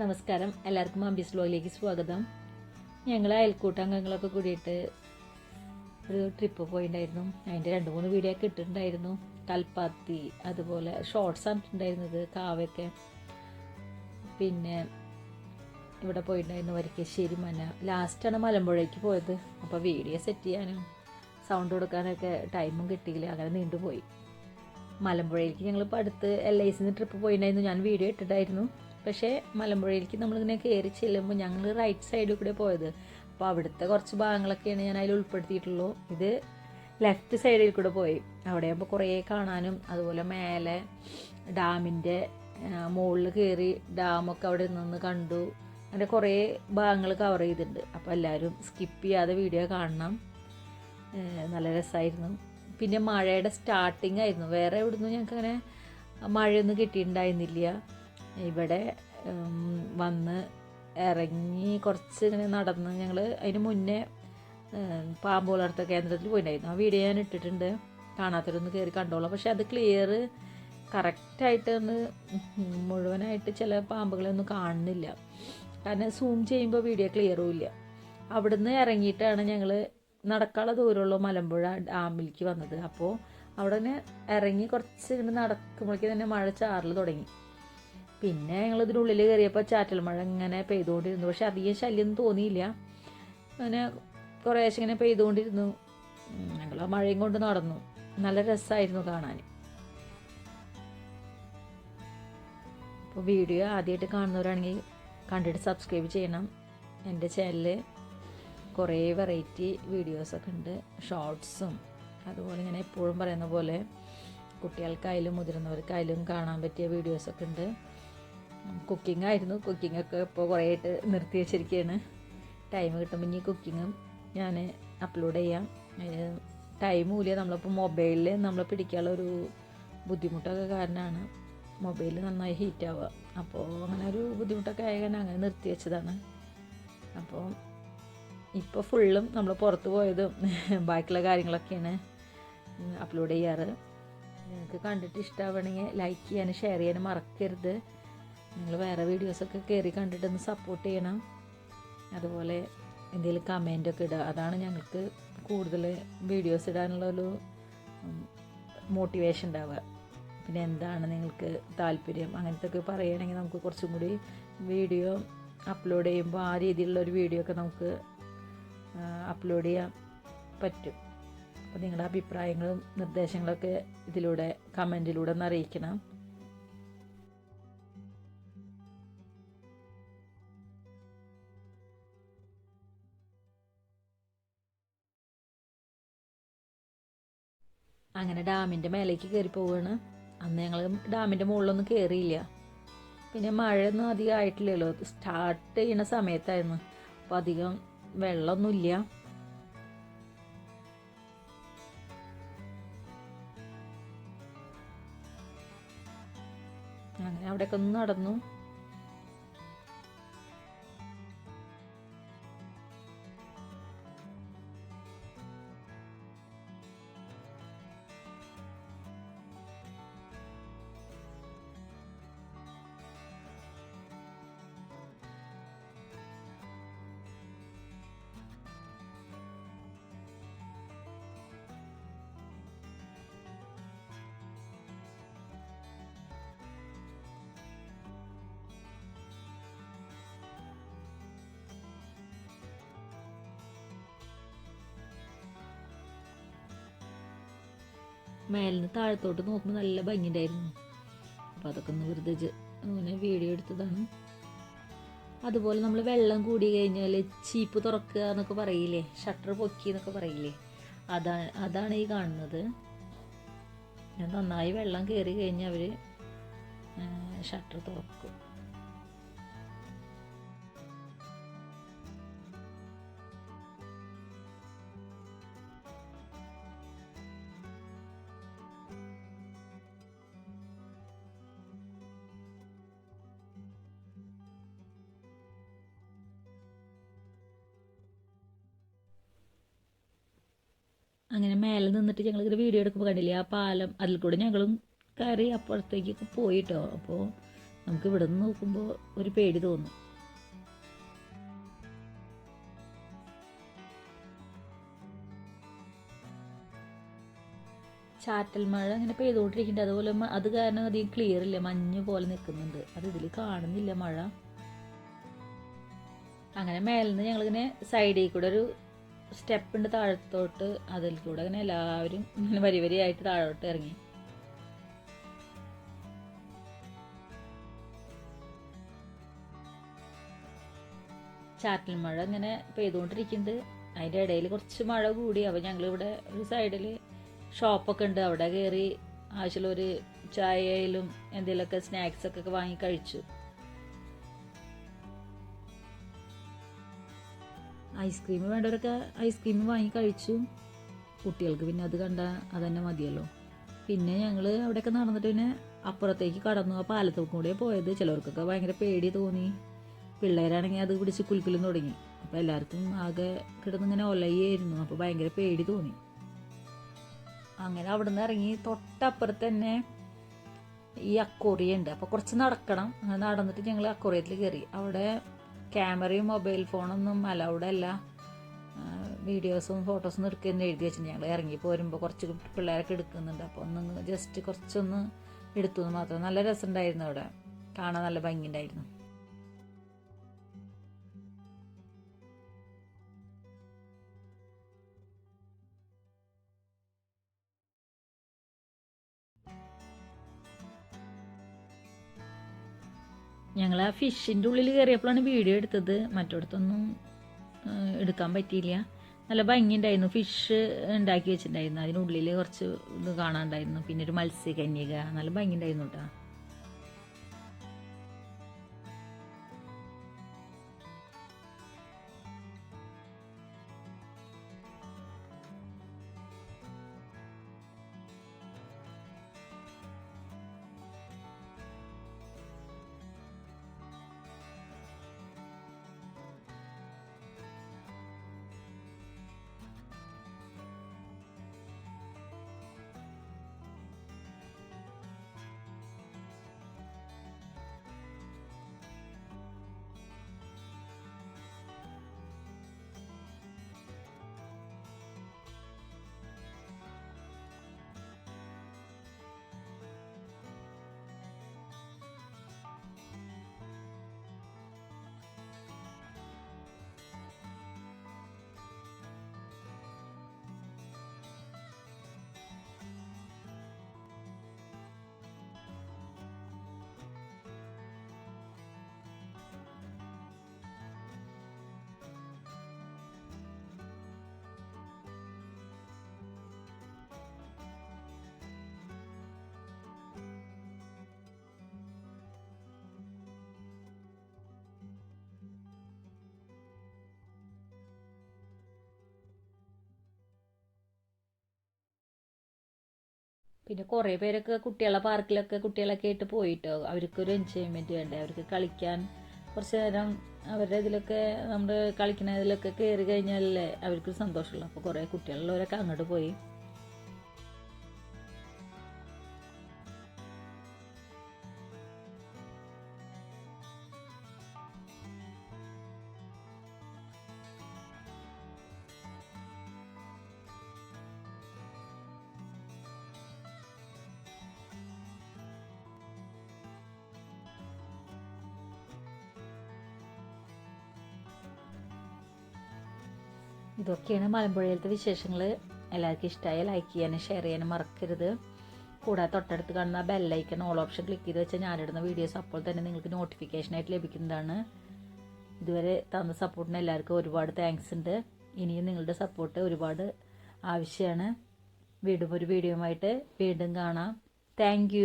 നമസ്കാരം. എല്ലാവർക്കും അംബിസ് ബ്ലോഗിലേക്ക് സ്വാഗതം. ഞങ്ങൾ അയൽക്കൂട്ടംഗങ്ങളൊക്കെ കൂടിയിട്ട് ഒരു ട്രിപ്പ് പോയിട്ടുണ്ടായിരുന്നു അതിന്റെ രണ്ട് മൂന്ന് വീഡിയോ ഒക്കെ ഇട്ടിട്ടുണ്ടായിരുന്നു. കൽപ്പാത്തി അതുപോലെ ഷോർട്സ് ആണ് ഉണ്ടായിരുന്നത് കാവയൊക്കെ. പിന്നെ ഇവിടെ പോയിട്ടുണ്ടായിരുന്നു വരിക്കശ്ശേരി മന. ലാസ്റ്റാണ് മലമ്പുഴയ്ക്ക് പോയത്. അപ്പോൾ വീഡിയോ സെറ്റ് ചെയ്യാനും സൗണ്ട് കൊടുക്കാനൊക്കെ ടൈമും കിട്ടിയില്ല. അങ്ങനെ നീണ്ടുപോയി മലമ്പുഴയിലേക്ക് ഞങ്ങൾ ഇപ്പോൾ അടുത്ത് എൽ ഐ സിന്ന് ട്രിപ്പ് പോയിട്ടുണ്ടായിരുന്നു ഞാൻ വീഡിയോ ഇട്ടിട്ടായിരുന്നു പക്ഷേ മലമ്പുഴയിലേക്ക് നമ്മളിങ്ങനെ കയറി ചെല്ലുമ്പോൾ ഞങ്ങൾ റൈറ്റ് സൈഡിൽ കൂടെ പോയത്. അപ്പോൾ അവിടുത്തെ കുറച്ച് ഭാഗങ്ങളൊക്കെയാണ് ഞാൻ അതിൽ ഉൾപ്പെടുത്തിയിട്ടുള്ളൂ. ഇത് ലെഫ്റ്റ് സൈഡിൽ കൂടെ പോയി. അവിടെ കുറേ കാണാനും അതുപോലെ മേലെ ഡാമിന്റെ മുകളിൽ കയറി ഡാമൊക്കെ അവിടെ നിന്ന് കണ്ടു. അങ്ങനെ കുറേ ഭാഗങ്ങൾ കവർ ചെയ്തിട്ടുണ്ട്. അപ്പോൾ എല്ലാവരും സ്കിപ്പ് ചെയ്യാതെ വീഡിയോ കാണണം. നല്ല രസമായിരുന്നു പിന്നെ മഴയുടെ സ്റ്റാർട്ടിംഗ് ആയിരുന്നു. വേറെ എവിടുന്ന് ഞങ്ങൾക്ക് അങ്ങനെ മഴയൊന്നും കിട്ടിയിട്ടുണ്ടായിരുന്നില്ല. ഇവിടെ വന്ന് ഇറങ്ങി കുറച്ച് ഇങ്ങനെ നടന്ന് ഞങ്ങൾ അതിന് മുന്നേ പാമ്പ് വളർത്ത കേന്ദ്രത്തിൽ പോയിട്ടുണ്ടായിരുന്നു ആ വീഡിയോ ഞാൻ ഇട്ടിട്ടുണ്ട്. കാണാത്തവരൊന്ന് കയറി കണ്ടോളാം. പക്ഷെ അത് ക്ലിയർ കറക്റ്റായിട്ട് ഒന്ന് മുഴുവനായിട്ട് ചില പാമ്പുകളൊന്നും കാണുന്നില്ല. കാരണം സൂം ചെയ്യുമ്പോൾ വീഡിയോ ക്ലിയറും ഇല്ല. അവിടുന്ന് ഇറങ്ങിയിട്ടാണ് ഞങ്ങൾ നടക്കാനുള്ള ദൂരമുള്ള മലമ്പുഴ ഡാമിലേക്ക് വന്നത്. അപ്പോൾ അവിടെ ഇറങ്ങി കുറച്ച് ഇങ്ങനെ നടക്കുമ്പോഴേക്കും തന്നെ മഴ ചാറിൽ തുടങ്ങി. പിന്നെ ഞങ്ങൾ ഇതിനുള്ളിൽ കയറിയപ്പോൾ ചാറ്റൽ മഴ ഇങ്ങനെ പെയ്തുകൊണ്ടിരുന്നു. പക്ഷെ അധികം ശല്യം തോന്നിയില്ല. അങ്ങനെ കുറേശ്ശെ ഇങ്ങനെ പെയ്തുകൊണ്ടിരുന്നു. ഞങ്ങൾ ആ മഴയും കൊണ്ട് നടന്നു. നല്ല രസമായിരുന്നു കാണാൻ അപ്പോൾ വീഡിയോ ആദ്യമായിട്ട് കാണുന്നവരാണെങ്കിൽ കണ്ടിട്ട് സബ്സ്ക്രൈബ് ചെയ്യണം. എന്റെ ചാനലിൽ കുറേ വെറൈറ്റി വീഡിയോസൊക്കെ ഉണ്ട്. ഷോർട്സും അതുപോലെ ഇങ്ങനെ എപ്പോഴും പറയുന്ന പോലെ കുട്ടികൾക്കായാലും മുതിർന്നവർക്കായാലും കാണാൻ പറ്റിയ വീഡിയോസൊക്കെ ഉണ്ട്. കുക്കിംഗ് ആയിരുന്നു കുക്കിംഗ് ഒക്കെ ഇപ്പോൾ കുറേ ആയിട്ട് നിർത്തി വെച്ചിരിക്കുകയാണ് ടൈം കിട്ടുമ്പോൾ ഇനി കുക്കിങ്ങും ഞാൻ അപ്ലോഡ് ചെയ്യാം. ടൈം ഇല്ല നമ്മളിപ്പോൾ മൊബൈലിൽ നമ്മൾ പിടിക്കാനുള്ള ഒരു ബുദ്ധിമുട്ടൊക്കെ കാരണമാണ് മൊബൈൽ നന്നായി ഹീറ്റ് ആവുക. അപ്പോൾ അങ്ങനെ ഒരു ബുദ്ധിമുട്ടൊക്കെ ആയ കാരണം അങ്ങനെ നിർത്തി വെച്ചതാണ്. അപ്പോൾ ഇപ്പോൾ ഫുള്ളും നമ്മൾ പുറത്ത് പോയതും ബാക്കിയുള്ള കാര്യങ്ങളൊക്കെയാണ് അപ്ലോഡ് ചെയ്യാറ്. നിങ്ങൾക്ക് കണ്ടിട്ട് ഇഷ്ടമാവണമെങ്കിൽ ലൈക്ക് ചെയ്യാനും ഷെയർ ചെയ്യാനും മറക്കരുത്. നിങ്ങൾ വേറെ വീഡിയോസൊക്കെ കയറി കണ്ടിട്ടൊന്ന് സപ്പോർട്ട് ചെയ്യണം. അതുപോലെ എന്തെങ്കിലും കമന്റൊക്കെ ഇടുക. അതാണ് ഞങ്ങൾക്ക് കൂടുതൽ വീഡിയോസ് ഇടാനുള്ളൊരു മോട്ടിവേഷൻ ഉണ്ടാവുക. പിന്നെ എന്താണ് നിങ്ങൾക്ക് താല്പര്യം? അങ്ങനത്തെ ഒക്കെ പറയുകയാണെങ്കിൽ നമുക്ക് കുറച്ചും കൂടി വീഡിയോ അപ്ലോഡ് ചെയ്യുമ്പോൾ ആ രീതിയിലുള്ള ഒരു വീഡിയോ ഒക്കെ നമുക്ക് അപ്ലോഡ് ചെയ്യാൻ പറ്റും. അപ്പോൾ നിങ്ങളുടെ അഭിപ്രായങ്ങളും നിർദ്ദേശങ്ങളൊക്കെ ഇതിലൂടെ കമന്റിലൂടെ ഒന്ന് അറിയിക്കണം. അങ്ങനെ ഡാമിന്റെ മേലേക്ക് കയറി പോവുകയാണ് അന്ന് ഞങ്ങൾ ഡാമിന്റെ മുകളിലൊന്നും കയറിയില്ല പിന്നെ മഴയൊന്നും അധികം ആയിട്ടില്ലല്ലോ. സ്റ്റാർട്ട് ചെയ്യുന്ന സമയത്തായിരുന്നു. അപ്പോൾ അധികം വെള്ളമൊന്നുമില്ല. അങ്ങനെ അവിടെയൊക്കെ ഒന്ന് നടന്നു. മേലിന്ന് താഴത്തോട്ട് നോക്കുമ്പോൾ നല്ല ഭംഗിയുണ്ടായിരുന്നു. അപ്പോൾ അതൊക്കെ ഒന്ന് വെറുതെ അങ്ങനെ വീഡിയോ എടുത്തതാണ്. അതുപോലെ നമ്മൾ വെള്ളം കൂടി കഴിഞ്ഞാൽ ചീപ്പ് തുറക്കുക എന്നൊക്കെ പറയില്ലേ? ഷട്ടർ പൊക്കി എന്നൊക്കെ പറയില്ലേ? അതാണ് അതാണ് ഈ കാണുന്നത്. നന്നായി വെള്ളം കയറി കഴിഞ്ഞാൽ അവർ ഷട്ടർ തുറക്കും. അങ്ങനെ മേലെ നിന്നിട്ട് ഞങ്ങൾ ഇങ്ങനെ വീഡിയോ എടുക്കുമ്പോൾ കണ്ടില്ലേ ആ പാലം അതിൽ കൂടെ ഞങ്ങളും കയറി അപ്പുറത്തേക്കൊക്കെ പോയിട്ടോ. അപ്പോൾ നമുക്ക് ഇവിടെ നിന്ന് നോക്കുമ്പോൾ ഒരു പേടി തോന്നും. ചാറ്റൽ മഴ അങ്ങനെ പെയ്തുകൊണ്ടിരിക്കുന്നുണ്ട്. അതുപോലെ അത് കാരണം അധികം ക്ലിയർ ഇല്ല മഞ്ഞ് പോലെ നിൽക്കുന്നുണ്ട്. അത് ഇതിൽ കാണുന്നില്ല മഴ. അങ്ങനെ മേലിൽ നിന്ന് ഞങ്ങളിങ്ങനെ സൈഡിൽ കൂടെ ഒരു സ്റ്റെപ്പ് ഉണ്ട് താഴത്തോട്ട് അതിൽ കൂടെ അങ്ങനെ എല്ലാവരും ഇങ്ങനെ വരി വരിയായിട്ട് താഴോട്ട് ഇറങ്ങി. ചാറ്റൽ മഴ ഇങ്ങനെ പെയ്തുകൊണ്ടിരിക്കുന്നുണ്ട്. അതിന്റെ ഇടയിൽ കുറച്ച് മഴ കൂടി. അപ്പോൾ ഞങ്ങളിവിടെ ഒരു സൈഡിൽ ഷോപ്പൊക്കെ ഉണ്ട്. അവിടെ കയറി ആവശ്യമുള്ള ഒരു ചായയിലും എന്തെങ്കിലുമൊക്കെ സ്നാക്സൊക്കെ വാങ്ങി കഴിച്ചു. ഐസ്ക്രീം വേണ്ടവരൊക്കെ ഐസ്ക്രീം വാങ്ങി കഴിച്ചു. കുട്ടികൾക്ക് പിന്നെ അത് കണ്ട അതന്നെ മതിയല്ലോ. പിന്നെ ഞങ്ങൾ അവിടെയൊക്കെ നടന്നിട്ട് പിന്നെ അപ്പുറത്തേക്ക് കടന്നു. ആ പാലത്തിൽ കൂടെ പോയത്. ചിലവർക്കൊക്കെ ഭയങ്കര പേടി തോന്നി. പിള്ളേരാണെങ്കിൽ അത് പിടിച്ച് കുലുക്കലും തുടങ്ങി. അപ്പോൾ എല്ലാവർക്കും ആകെ കിടന്നിങ്ങനെ ഒലയായിരുന്നു. അപ്പോൾ ഭയങ്കര പേടി തോന്നി. അങ്ങനെ അവിടെ നിന്ന് ഇറങ്ങി തൊട്ടപ്പുറത്ത് തന്നെ ഈ അക്കോറിയ ഉണ്ട്. അപ്പോൾ കുറച്ച് നടക്കണം. അങ്ങനെ നടന്നിട്ട് ഞങ്ങൾ അക്കോറിയത്തിൽ കയറി അവിടെ ക്യാമറയും മൊബൈൽ ഫോണൊന്നും അലൗഡ് അല്ല വീഡിയോസും ഫോട്ടോസും എടുക്കുന്ന എഴുതി വെച്ചിട്ട് ഞങ്ങൾ ഇറങ്ങി പോരുമ്പോൾ കുറച്ച് പിള്ളേരൊക്കെ എടുക്കുന്നുണ്ട്. അപ്പോൾ ഒന്ന് ജസ്റ്റ് കുറച്ചൊന്ന് എടുത്തു മാത്രം. നല്ല രസമുണ്ടായിരുന്നു അവിടെ. കാണാൻ നല്ല ഭംഗിയുണ്ടായിരുന്നു. ഞങ്ങൾ ആ ഫിഷിന്റെ ഉള്ളിൽ കയറിയപ്പോഴാണ് വീഡിയോ എടുത്തത്. മറ്റിടത്തൊന്നും എടുക്കാൻ പറ്റിയില്ല. നല്ല ഭംഗിയുണ്ടായിരുന്നു. ഫിഷ് ഉണ്ടാക്കി വെച്ചിട്ടുണ്ടായിരുന്നു. അതിനുള്ളിൽ കുറച്ച് ഇത് കാണാനുണ്ടായിരുന്നു. പിന്നെ ഒരു മത്സ്യകന്യക. നല്ല ഭംഗിയുണ്ടായിരുന്നു കേട്ടോ പിന്നെ കുറേ പേരൊക്കെ കുട്ടികളെ പാർക്കിലൊക്കെ കുട്ടികളൊക്കെ ആയിട്ട് പോയിട്ടോ. അവർക്കൊരു എൻജോയ്മെന്റ് വേണ്ടേ? അവർക്ക് കളിക്കാൻ കുറച്ച് നേരം അവരുടെ ഇതിലൊക്കെ നമ്മൾ കളിക്കുന്ന ഇതിലൊക്കെ കയറി കഴിഞ്ഞാലല്ലേ അവർക്ക് സന്തോഷമുള്ളൂ. അപ്പോൾ കുറേ കുട്ടികളുള്ളവരൊക്കെ അങ്ങോട്ട് പോയി. ഇതൊക്കെയാണ് മലമ്പുഴയിലത്തെ വിശേഷങ്ങൾ എല്ലാവർക്കും ഇഷ്ടമായ ലൈക്ക് ചെയ്യാനും ഷെയർ ചെയ്യാനും മറക്കരുത്. കൂടാതെ തൊട്ടടുത്ത് കാണുന്ന ബെല്ലൈക്കൺ ഓൾ ഓപ്ഷൻ ക്ലിക്ക് ചെയ്ത് വെച്ചാൽ ഞാനിടുന്ന വീഡിയോസ് അപ്പോൾ തന്നെ നിങ്ങൾക്ക് നോട്ടിഫിക്കേഷനായിട്ട് ലഭിക്കുന്നതാണ്. ഇതുവരെ തന്ന സപ്പോർട്ടിന് എല്ലാവർക്കും ഒരുപാട് താങ്ക്സ് ഉണ്ട്. ഇനിയും നിങ്ങളുടെ സപ്പോർട്ട് ഒരുപാട് ആവശ്യമാണ്. വീണ്ടും ഒരു വീഡിയോ ആയിട്ട് വീണ്ടും കാണാം. താങ്ക്